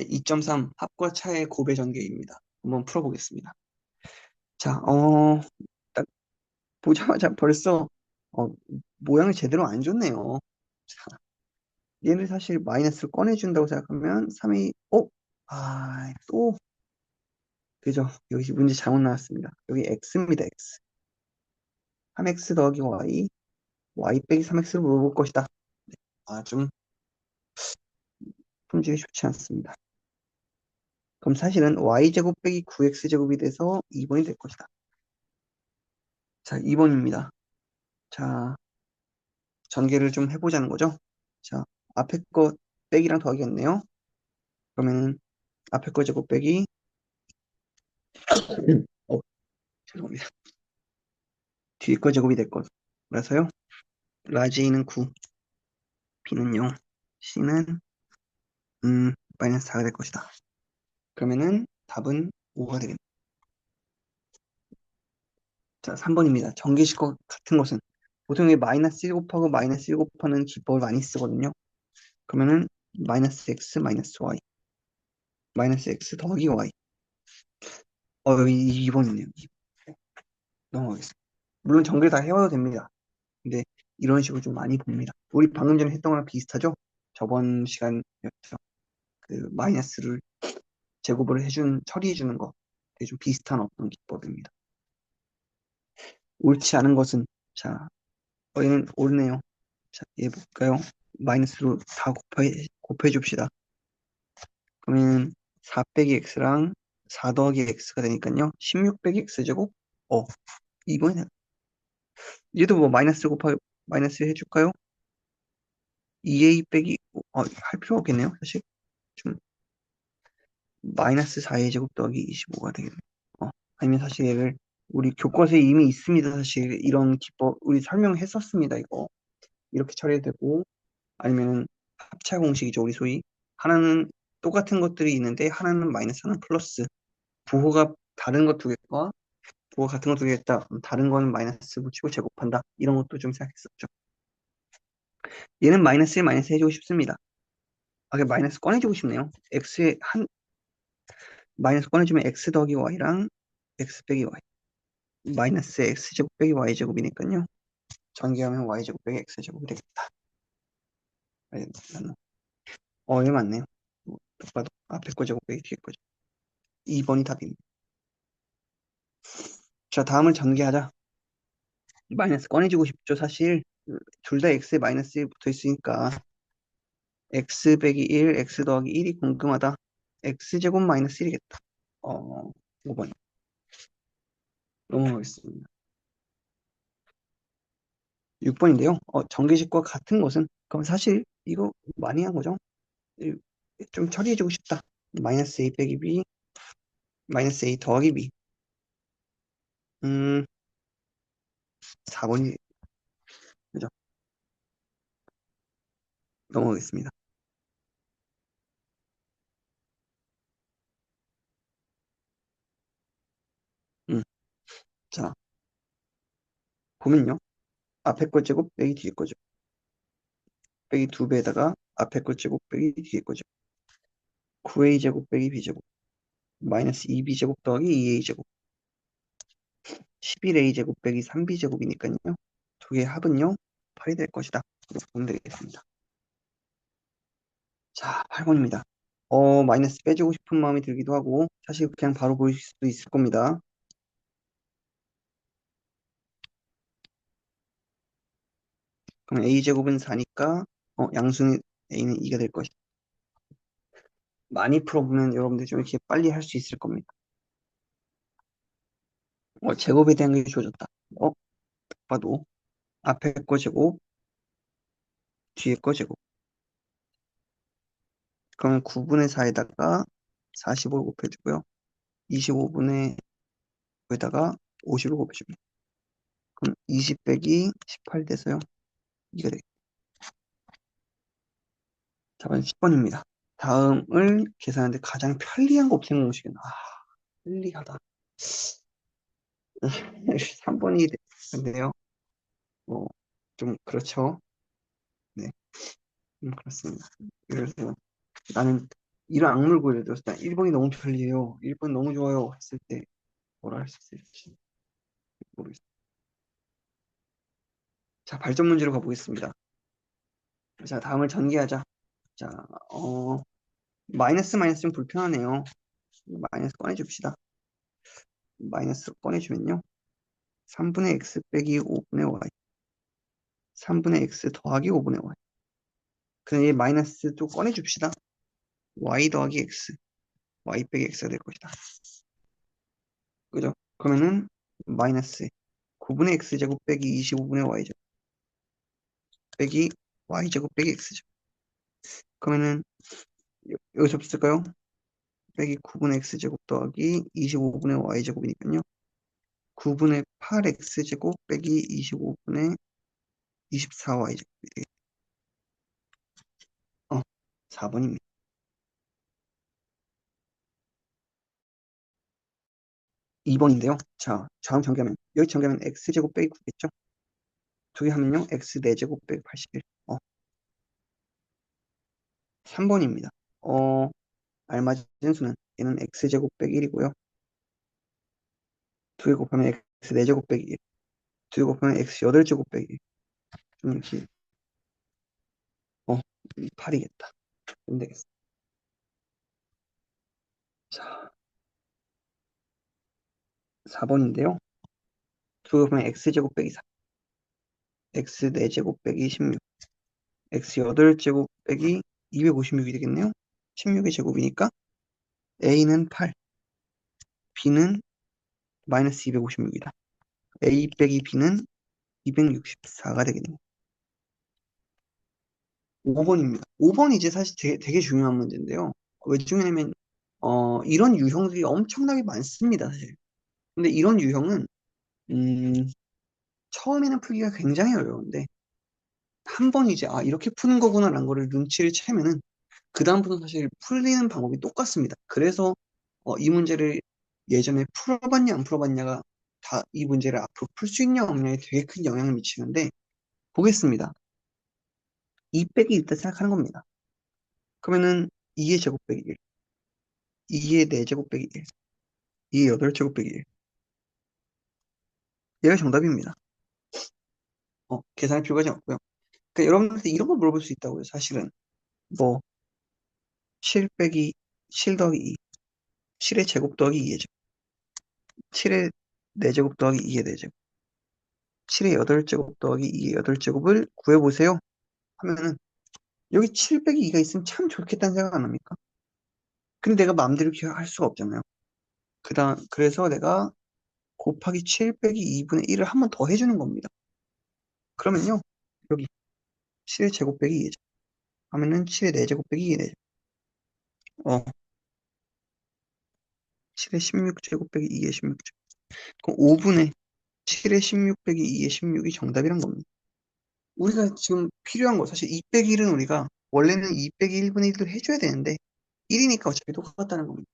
네, 2.3 합과 차의 고배 전개입니다. 한번 풀어보겠습니다. 자, 어, 딱 보자마자 벌써 어, 모양이 제대로 안 좋네요. 자, 얘를 사실 마이너스를 꺼내준다고 생각하면 3이 어? 아, 또 그죠? 여기 문제 잘못 나왔습니다. 여기 x입니다, x. 3x 더하기 y, y 빼기 3x를 물어볼 것이다. 네, 아, 좀 품질이 좋지 않습니다. 그럼 사실은 y제곱 빼기 9x제곱이 돼서 2번이 될 것이다. 자, 2번입니다. 자, 전개를 좀 해보자는 거죠. 자, 앞에 거 빼기랑 더하기였네요. 그러면 앞에 거 제곱 빼기 어, 죄송합니다. 뒤에 거 제곱이 될 거라서요. 라지 A는 9, B는 0, C는 음, 마이너스 4가 될 것이다. 그러면은 답은 5가 되겠네. 자, 3번입니다. 전개식과 같은 것은 보통 이 마이너스 1 곱하고 마이너스 1 곱하는 기법을 많이 쓰거든요. 그러면은 마이너스 x 마이너스 y 마이너스 x 더하기 y 어 여기 2번이네요. 넘어가겠습니다. 물론 전개를 다 해와도 됩니다. 근데 이런 식으로 좀 많이 봅니다. 우리 방금 전에 했던 거랑 비슷하죠? 저번 시간이었죠. 그 마이너스를 제곱을 해준 처리해주는 거 되게 좀 비슷한 어떤 기법입니다. 옳지 않은 것은 자 어, 얘는 옳네요. 자, 얘 볼까요? 마이너스로 다 곱해, 곱해 줍시다. 그러면 4 빼기 x랑 4 더하기 x가 되니까요. 16 빼기 x제곱? 어, 2번이 얘도 뭐 마이너스 곱하기 마이너스 해줄까요? 2a 빼기 어, 할 필요 없겠네요. 사실 좀 마이너스 4a 제곱 더하기 25가 되겠네요. 어, 아니면 사실 우리 교과서에 이미 있습니다. 사실 이런 기법 우리 설명했었습니다. 이거 이렇게 처리해도 되고 아니면 합차 공식이죠. 우리 소위 하나는 똑같은 것들이 있는데 하나는 마이너스 하나는 플러스 부호가 다른 것 두 개과 부호 같은 것 두 개 있다. 다른 거는 마이너스 붙이고 제곱한다. 이런 것도 좀 생각했었죠. 얘는 마이너스 1 마이너스 해주고 싶습니다. 아, 그 마이너스 꺼내주고 싶네요. x에 한 마이너스 꺼내주면 x 더하기 y랑 x 빼기 y 마이너스 x제곱 빼기 y제곱이니까요. 전개하면 y제곱 빼기 x제곱이 되겠다. 어, 이거 맞네요. 딱 봐도 앞에 거 제곱 빼기 뒤에 거죠. 2번이 답입니다. 자, 다음을 전개하자. 마이너스 꺼내주고 싶죠. 사실 둘 다 x에 마이너스 1 붙어 있으니까 x 빼기 1, x 더하기 1이 궁금하다. X제곱 마이너스 1이겠다. 어, 5번. 넘어가겠습니다. 6번인데요. 어, 전개식과 같은 것은 그럼 사실 이거 많이 한 거죠. 좀 처리해주고 싶다. 마이너스 a 빼기 b 마이너스 a 더하기 b 음 4번이 그죠? 넘어가겠습니다. 자, 보면요. 앞에 거 제곱 빼기 뒤에 거죠. 빼기 2배에다가 앞에 거 제곱 빼기 뒤에 거죠. 9a 제곱 빼기 b 제곱 마이너스 2b 제곱 더하기 2a 제곱 11a 제곱 빼기 3b 제곱이니까요. 두 개의 합은요. 8이 될 것이다. 이렇게 보면 되겠습니다. 자, 8번입니다. 어, 마이너스 빼주고 싶은 마음이 들기도 하고 사실 그냥 바로 보일 수도 있을 겁니다. 그럼 a제곱은 4니까 어, 양수는 a는 2가 될 것이다. 많이 풀어보면 여러분들 좀 이렇게 빨리 할 수 있을 겁니다. 어, 제곱에 대한 게 주어졌다. 어, 봐도 앞에 거 제곱, 뒤에 거 제곱. 그러면 9분의 4에다가 45를 곱해주고요. 25분의 9에다가 50을 곱해줍니다. 그럼 20 빼기 18 돼서요. 이게 되겠다. 답은 10번입니다. 다음을 계산하는데 가장 편리한 곱셈 공식은 아, 편리하다. 3번이 되는데요. 뭐, 좀 그렇죠. 네. 음, 그렇습니다. 들어 나는 이런 악물고 예를 들어서 난 1번이 너무 편리해요. 1번 너무 좋아요. 했을 때 뭐라 할 수 있을지 모르겠어요. 자, 발전 문제로 가보겠습니다. 자, 다음을 전개하자. 자, 어, 마이너스 마이너스 좀 불편하네요. 마이너스 꺼내줍시다. 마이너스 꺼내주면요. 3분의 x 빼기 5분의 y. 3분의 x 더하기 5분의 y. 그럼 이 마이너스 또 꺼내줍시다. y 더하기 x. y 빼기 x가 될 것이다. 그죠? 그러면은 마이너스 9분의 x제곱 빼기 25분의 y제곱 빼기 y제곱 빼기 x제곱 그러면은 여- 여기서 없을까요? 빼기 9분의 x제곱 더하기 25분의 y제곱이니까요. 9분의 8x제곱 빼기 25분의 24y제곱이 되겠죠. 어, 4번입니다. 2번인데요. 자, 다음 전개하면 여기 전개하면 x제곱 빼기 9겠죠? 두개 하면요. x 4제곱 빼기 81. 어. 3번입니다. 어, 알맞은 수는 얘는 x제곱 빼기 1이고요. 두개 곱하면 x 4제곱 빼기 1. 두개 곱하면 x 8제곱 빼기 1. 좀 이렇게 어, 8이겠다. 좀 되겠어. 자, 4번인데요. 두개 곱하면 x제곱 빼기 4. X 4제곱 빼기 16. x 8제곱 빼기 256이 되겠네요. 16의 제곱이니까 a는 8, b는 마이너스 256이다. a 빼기 b는 264가 되겠네요. 5번입니다. 5번이 이제 사실 되게, 되게 중요한 문제인데요. 왜 중요하냐면 어, 이런 유형들이 엄청나게 많습니다, 사실. 근데 이런 유형은 음, 처음에는 풀기가 굉장히 어려운데 한 번 이제 아 이렇게 푸는 거구나라는 거를 눈치를 채면은 그 다음부터는 사실 풀리는 방법이 똑같습니다. 그래서 어, 이 문제를 예전에 풀어봤냐 안 풀어봤냐가 다 이 문제를 앞으로 풀 수 있냐 없냐에 되게 큰 영향을 미치는데 보겠습니다. 2 빼기 1다 생각하는 겁니다. 그러면은 2의 제곱 빼기 1, 2의 4제곱 빼기 1, 2의 8제곱 빼기 1. 얘가 정답입니다. 어, 계산할 필요가 없고요. 그러니까 여러분들한테 이런 거 물어볼 수 있다고요. 사실은 뭐 7 빼기 7 더하기 2, 7의 제곱 더하기 2의 제곱, 7의 4제곱 더하기 2의 4제곱, 7의 8제곱 더하기 2의 8제곱을 구해보세요. 하면은 여기 7 빼기 2가 있으면 참 좋겠다는 생각 안 합니까? 근데 내가 마음대로 이렇게 할 수가 없잖아요. 그 다음 그래서 내가 곱하기 7 빼기 2분의 1을 한 번 더 해주는 겁니다. 그러면요 여기 7의 제곱 빼기 2의 제곱 하면은 7의 4제곱 빼기 2의 4제곱 어. 7의 16제곱 빼기 2의 16제곱 그럼 5분의 7의 16 빼기 2의 16이 정답이란 겁니다. 우리가 지금 필요한 거 사실 2 빼기 1은 우리가 원래는 2 빼기 1분의 1을 해줘야 되는데 1이니까 어차피 똑같다는 겁니다.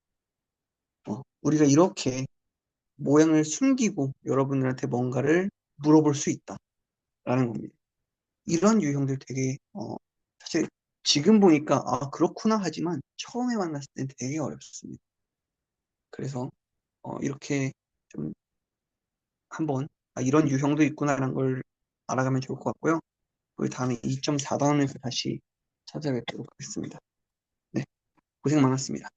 어, 우리가 이렇게 모양을 숨기고 여러분들한테 뭔가를 물어볼 수 있다 라는 겁니다. 이런 유형들 되게 어, 사실 지금 보니까 아 그렇구나 하지만 처음에 만났을 땐 되게 어렵습니다. 그래서 어, 이렇게 좀 한번 아, 이런 유형도 있구나라는 걸 알아가면 좋을 것 같고요. 우리 다음에 2.4단원에서 다시 찾아뵙도록 하겠습니다. 네, 고생 많았습니다.